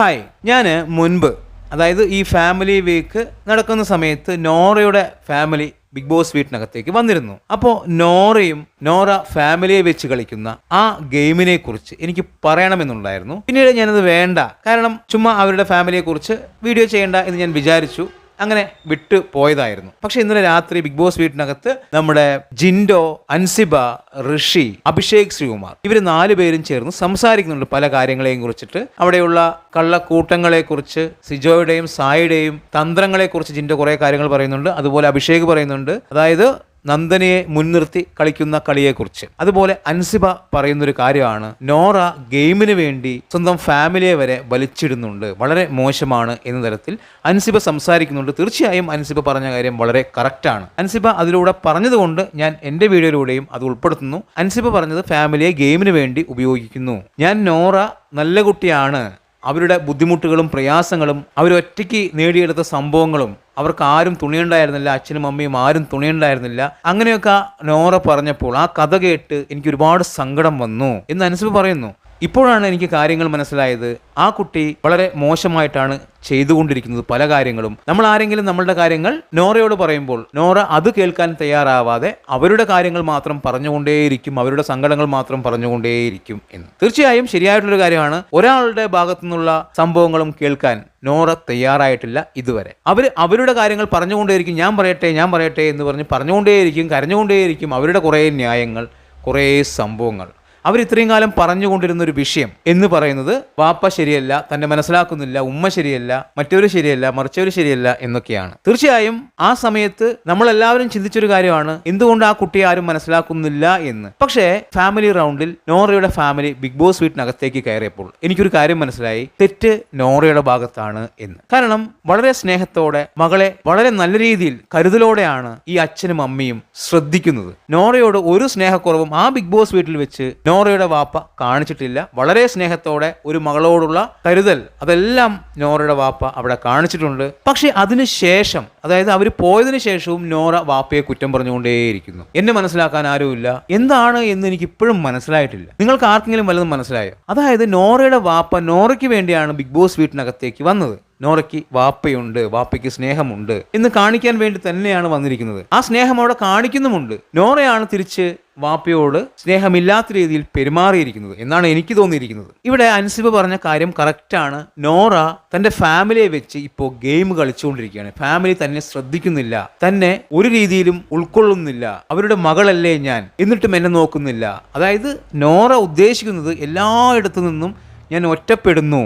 Hi ഞാൻ മുൻപ് അതായത് ഈ ഫാമിലി വീക്ക് നടക്കുന്ന സമയത്ത് നോറയുടെ ഫാമിലി ബിഗ് ബോസ് വീട്ടിനകത്തേക്ക് വന്നിരുന്നു. അപ്പോൾ നോറയും നോറ ഫാമിലിയെ വെച്ച് കളിക്കുന്ന ആ ഗെയിമിനെ കുറിച്ച് എനിക്ക് പറയണമെന്നുണ്ടായിരുന്നു. പിന്നീട് ഞാനത് വേണ്ട. കാരണം ചുമ്മാ അവരുടെ ഫാമിലിയെ കുറിച്ച് വീഡിയോ ചെയ്യേണ്ട എന്ന് ഞാൻ വിചാരിച്ചു. അങ്ങനെ വിട്ടു പോയതായിരുന്നു. പക്ഷെ ഇന്നലെ രാത്രി ബിഗ് ബോസ് വീട്ടിനകത്ത് നമ്മുടെ ജിൻഡോ അൻസിബ ഋഷി അഭിഷേക് ശ്രീകുമാർ ഇവർ നാലു പേരും ചേർന്ന് സംസാരിക്കുന്നുണ്ട് പല കാര്യങ്ങളെയും കുറിച്ചിട്ട്. അവിടെയുള്ള കള്ളക്കൂട്ടങ്ങളെ കുറിച്ച് സിജോയുടെയും സായിയുടെയും തന്ത്രങ്ങളെ കുറിച്ച് ജിൻഡോ കുറേ കാര്യങ്ങൾ പറയുന്നുണ്ട്. അതുപോലെ അഭിഷേക് പറയുന്നുണ്ട്. അതായത് നന്ദനയെ മുൻനിർത്തി കളിക്കുന്ന കളിയെക്കുറിച്ച്. അതുപോലെ അൻസിബ പറയുന്നൊരു കാര്യമാണ് നോറ ഗെയിമിന് വേണ്ടി സ്വന്തം ഫാമിലിയെ വരെ വലിച്ചിടുന്നുണ്ട് വളരെ മോശമാണ് എന്ന തരത്തിൽ അൻസിബ സംസാരിക്കുന്നുണ്ട്. തീർച്ചയായും അൻസിബ പറഞ്ഞ കാര്യം വളരെ കറക്റ്റാണ്. അൻസിബ അതിലൂടെ പറഞ്ഞതുകൊണ്ട് ഞാൻ എന്റെ വീഡിയോയിലൂടെയും അത് ഉൾപ്പെടുത്തുന്നു. അൻസിബ പറഞ്ഞത് ഫാമിലിയെ ഗെയിമിന് വേണ്ടി ഉപയോഗിക്കുന്നു. ഞാൻ നോറ നല്ല കുട്ടിയാണ്. അവരുടെ ബുദ്ധിമുട്ടുകളും പ്രയാസങ്ങളും അവരൊറ്റയ്ക്ക് നേടിയെടുത്ത സംഭവങ്ങളും അവർക്ക് ആരും തുണിയുണ്ടായിരുന്നില്ല അച്ഛനും അമ്മയും ആരും തുണിയുണ്ടായിരുന്നില്ല. അങ്ങനെയൊക്കെ നോറ പറഞ്ഞപ്പോൾ ആ കഥ കേട്ട് എനിക്ക് ഒരുപാട് സങ്കടം വന്നു എന്ന് അനുസരിച്ച് പറയുന്നു. ഇപ്പോഴാണ് എനിക്ക് കാര്യങ്ങൾ മനസ്സിലായത്. ആ കുട്ടി വളരെ മോശമായിട്ടാണ് ചെയ്തുകൊണ്ടിരിക്കുന്നത് പല കാര്യങ്ങളും. നമ്മൾ ആരെങ്കിലും നമ്മളുടെ കാര്യങ്ങൾ നോറയോട് പറയുമ്പോൾ നോറ അത് കേൾക്കാൻ തയ്യാറാവാതെ അവരുടെ കാര്യങ്ങൾ മാത്രം പറഞ്ഞുകൊണ്ടേയിരിക്കും അവരുടെ സങ്കടങ്ങൾ മാത്രം പറഞ്ഞുകൊണ്ടേയിരിക്കും എന്ന്. തീർച്ചയായും ശരിയായിട്ടുള്ളൊരു കാര്യമാണ് ഒരാളുടെ ഭാഗത്തു നിന്നുള്ള സംഭവങ്ങളും കേൾക്കാൻ നോറ തയ്യാറായിട്ടില്ല ഇതുവരെ. അവർ അവരുടെ കാര്യങ്ങൾ പറഞ്ഞുകൊണ്ടേയിരിക്കും ഞാൻ പറയട്ടെ ഞാൻ പറയട്ടെ എന്ന് പറഞ്ഞ് പറഞ്ഞുകൊണ്ടേയിരിക്കും കരഞ്ഞുകൊണ്ടേയിരിക്കും അവരുടെ കുറേ ന്യായങ്ങൾ കുറേ സംഭവങ്ങൾ. അവർ ഇത്രയും കാലം പറഞ്ഞുകൊണ്ടിരുന്ന ഒരു വിഷയം എന്ന് പറയുന്നത് വാപ്പ ശരിയല്ല തന്നെ മനസ്സിലാക്കുന്നില്ല ഉമ്മ ശരിയല്ല മറ്റവര് ശരിയല്ല മറിച്ചവർ ശരിയല്ല എന്നൊക്കെയാണ്. തീർച്ചയായും ആ സമയത്ത് നമ്മളെല്ലാവരും ചിന്തിച്ചൊരു കാര്യമാണ് എന്തുകൊണ്ട് ആ കുട്ടിയെ ആരും മനസ്സിലാക്കുന്നില്ല എന്ന്. പക്ഷേ ഫാമിലി റൗണ്ടിൽ നോറയുടെ ഫാമിലി ബിഗ് ബോസ് വീട്ടിനകത്തേക്ക് കയറിയപ്പോൾ എനിക്കൊരു കാര്യം മനസ്സിലായി തെറ്റ് നോറയുടെ ഭാഗത്താണ് എന്ന്. കാരണം വളരെ സ്നേഹത്തോടെ മകളെ വളരെ നല്ല രീതിയിൽ കരുതലോടെയാണ് ഈ അച്ഛനും അമ്മയും ശ്രദ്ധിക്കുന്നത്. നോറയോട് ഒരു സ്നേഹക്കുറവും ആ ബിഗ് ബോസ് വീട്ടിൽ വെച്ച് നോറയുടെ വാപ്പ കാണിച്ചിട്ടില്ല. വളരെ സ്നേഹത്തോടെ ഒരു മകളോടുള്ള കരുതൽ. അതെല്ലാം നോറയുടെ വാപ്പ അവിടെ കാണിച്ചിട്ടുണ്ട്. പക്ഷേ അതിന് ശേഷം അതായത് അവർ പോയതിനു ശേഷവും നോറ വാപ്പയെ കുറ്റം പറഞ്ഞുകൊണ്ടേയിരിക്കുന്നു. എന്നെ മനസ്സിലാക്കാൻ ആരുമില്ല. എന്താണ് എന്ന് എനിക്ക് ഇപ്പോഴും മനസ്സിലായിട്ടില്ല. നിങ്ങൾക്ക് ആർക്കെങ്കിലും വല്ലതും മനസ്സിലായോ? അതായത് നോറയുടെ വാപ്പ നോറയ്ക്ക് വേണ്ടിയാണ് ബിഗ് ബോസ് വീട്ടിനകത്തേക്ക് വന്നത്. നോറയ്ക്ക് വാപ്പയുണ്ട് വാപ്പയ്ക്ക് സ്നേഹമുണ്ട് എന്ന് കാണിക്കാൻ വേണ്ടി തന്നെയാണ് വന്നിരിക്കുന്നത്. ആ സ്നേഹം അവിടെ കാണിക്കുന്നുമുണ്ട്. നോറയാണ് തിരിച്ച് വാപ്പയോട് സ്നേഹമില്ലാത്ത രീതിയിൽ പെരുമാറിയിരിക്കുന്നത് എന്നാണ് എനിക്ക് തോന്നിയിരിക്കുന്നത്. ഇവിടെ അൻസിബ് പറഞ്ഞ കാര്യം കറക്റ്റാണ് നോറ തന്റെ ഫാമിലിയെ വെച്ച് ഇപ്പോൾ ഗെയിം കളിച്ചുകൊണ്ടിരിക്കുകയാണ്. ഫാമിലി തന്നെ ശ്രദ്ധിക്കുന്നില്ല. തന്നെ ഒരു രീതിയിലും ഉൾക്കൊള്ളുന്നില്ല. അവരുടെ മകളല്ലേ ഞാൻ? എന്നിട്ടും എന്നെ നോക്കുന്നില്ല. അതായത് നോറ ഉദ്ദേശിക്കുന്നത് എല്ലായിടത്തു നിന്നും ഞാൻ ഒറ്റപ്പെടുന്നു.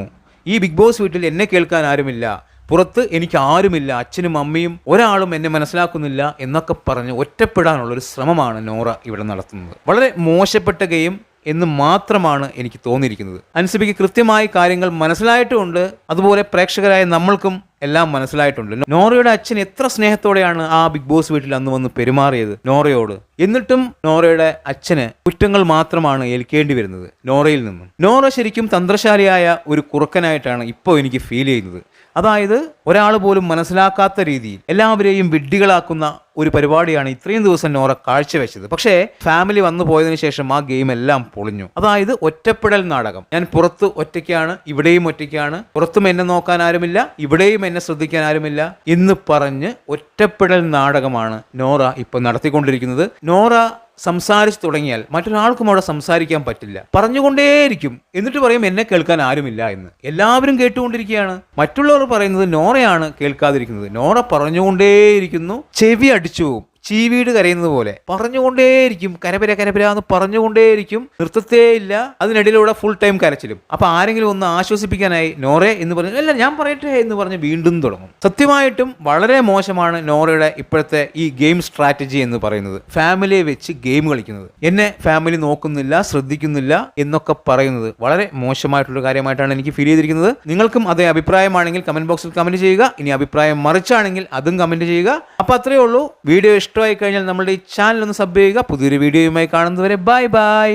ഈ ബിഗ് ബോസ് വീട്ടിൽ എന്നെ കേൾക്കാൻ ആരുമില്ല. പുറത്ത് എനിക്ക് ആരുമില്ല അച്ഛനും അമ്മയും ഒരാളും എന്നെ മനസ്സിലാക്കുന്നില്ല എന്നൊക്കെ പറഞ്ഞ് ഒറ്റപ്പെടാനുള്ള ഒരു ശ്രമമാണ് നോറ ഇവിടെ നടത്തുന്നത്. വളരെ മോശപ്പെട്ട ഗെയിം എന്ന് മാത്രമാണ് എനിക്ക് തോന്നിയിരിക്കുന്നത്. അൻസിബിക്ക് കൃത്യമായി കാര്യങ്ങൾ മനസ്സിലായിട്ടുമുണ്ട് അതുപോലെ പ്രേക്ഷകരായ നമ്മൾക്കും എല്ലാം മനസ്സിലായിട്ടുണ്ട്. നോറയുടെ അച്ഛൻ എത്ര സ്നേഹത്തോടെയാണ് ആ ബിഗ് ബോസ് വീട്ടിൽ അന്ന് വന്ന് പെരുമാറിയത് നോറയോട്. എന്നിട്ടും നോറയുടെ അച്ഛന് കുറ്റങ്ങൾ മാത്രമാണ് ഏൽക്കേണ്ടി വരുന്നത് നോറയിൽ നിന്നും. നോറ ശരിക്കും തന്ത്രശാലിയായ ഒരു കുറുക്കനായിട്ടാണ് ഇപ്പോൾ എനിക്ക് ഫീൽ ചെയ്യുന്നത്. അതായത് ഒരാൾ പോലും മനസ്സിലാക്കാത്ത രീതിയിൽ എല്ലാവരെയും വിഡ്ഢികളാക്കുന്ന ഒരു പരിപാടിയാണ് ഇത്രയും ദിവസം നോറ കാഴ്ചവെച്ചത്. പക്ഷേ ഫാമിലി വന്നു പോയതിനു ശേഷം ആ ഗെയിം എല്ലാം പൊളിഞ്ഞു. അതായത് ഒറ്റപ്പെടൽ നാടകം. ഞാൻ പുറത്ത് ഒറ്റയ്ക്കാണ് ഇവിടെയും ഒറ്റയ്ക്കാണ്. പുറത്തും എന്നെ നോക്കാൻ ആരുമില്ല ഇവിടെയും എന്നെ ശ്രദ്ധിക്കാൻ ആരുമില്ല എന്ന് പറഞ്ഞ് ഒറ്റപ്പെടൽ നാടകമാണ് നോറ ഇപ്പൊ നടത്തിക്കൊണ്ടിരിക്കുന്നത്. നോറ സംസാരിച്ചു തുടങ്ങിയാൽ മറ്റൊരാൾക്കും അവിടെ സംസാരിക്കാൻ പറ്റില്ല. പറഞ്ഞുകൊണ്ടേയിരിക്കും. എന്നിട്ട് പറയും എന്നെ കേൾക്കാൻ ആരുമില്ല എന്ന്. എല്ലാവരും കേട്ടുകൊണ്ടിരിക്കുകയാണ്. മറ്റുള്ളവർ പറയുന്നത് നോറയാണ് കേൾക്കാതിരിക്കുന്നത്. നോറ പറഞ്ഞുകൊണ്ടേയിരിക്കുന്നു. ചെവി അടിച്ചു. ചീവീട് കരയുന്നത് പോലെ. പറഞ്ഞുകൊണ്ടേയിരിക്കും കരപര കരപര എന്ന് പറഞ്ഞുകൊണ്ടേയിരിക്കും. നിർത്തത്തേ ഇല്ല അതിനിടയിലൂടെ ഫുൾ ടൈം കരച്ചിലും. അപ്പൊ ആരെങ്കിലും ഒന്ന് ആശ്വസിപ്പിക്കാനായി നോറെ എന്ന് പറഞ്ഞു അല്ല ഞാൻ പറയട്ടെ എന്ന് പറഞ്ഞ് വീണ്ടും തുടങ്ങും. സത്യമായിട്ടും വളരെ മോശമാണ് നോറയുടെ ഇപ്പോഴത്തെ ഈ ഗെയിം സ്ട്രാറ്റജി എന്ന് പറയുന്നത്. ഫാമിലിയെ വെച്ച് ഗെയിം കളിക്കുന്നത്. എന്നെ ഫാമിലി നോക്കുന്നില്ല ശ്രദ്ധിക്കുന്നില്ല എന്നൊക്കെ പറയുന്നത് വളരെ മോശമായിട്ടുള്ള കാര്യമായിട്ടാണ് എനിക്ക് ഫീൽ ചെയ്തിരിക്കുന്നത്. നിങ്ങൾക്കും അതേ അഭിപ്രായമാണെങ്കിൽ കമന്റ് ബോക്സിൽ കമന്റ് ചെയ്യുക. ഇനി അഭിപ്രായം മറിച്ചാണെങ്കിൽ അതും കമന്റ് ചെയ്യുക. അപ്പൊ അത്രയേ ഉള്ളൂ. വീഡിയോ ഇഷ്ടമായി കഴിഞ്ഞാൽ നമ്മുടെ ഈ ചാനൽ ഒന്ന് സബ് ചെയ്യുക. പുതിയൊരു വീഡിയോയുമായി കാണുന്നതുവരെ ബൈ ബൈ.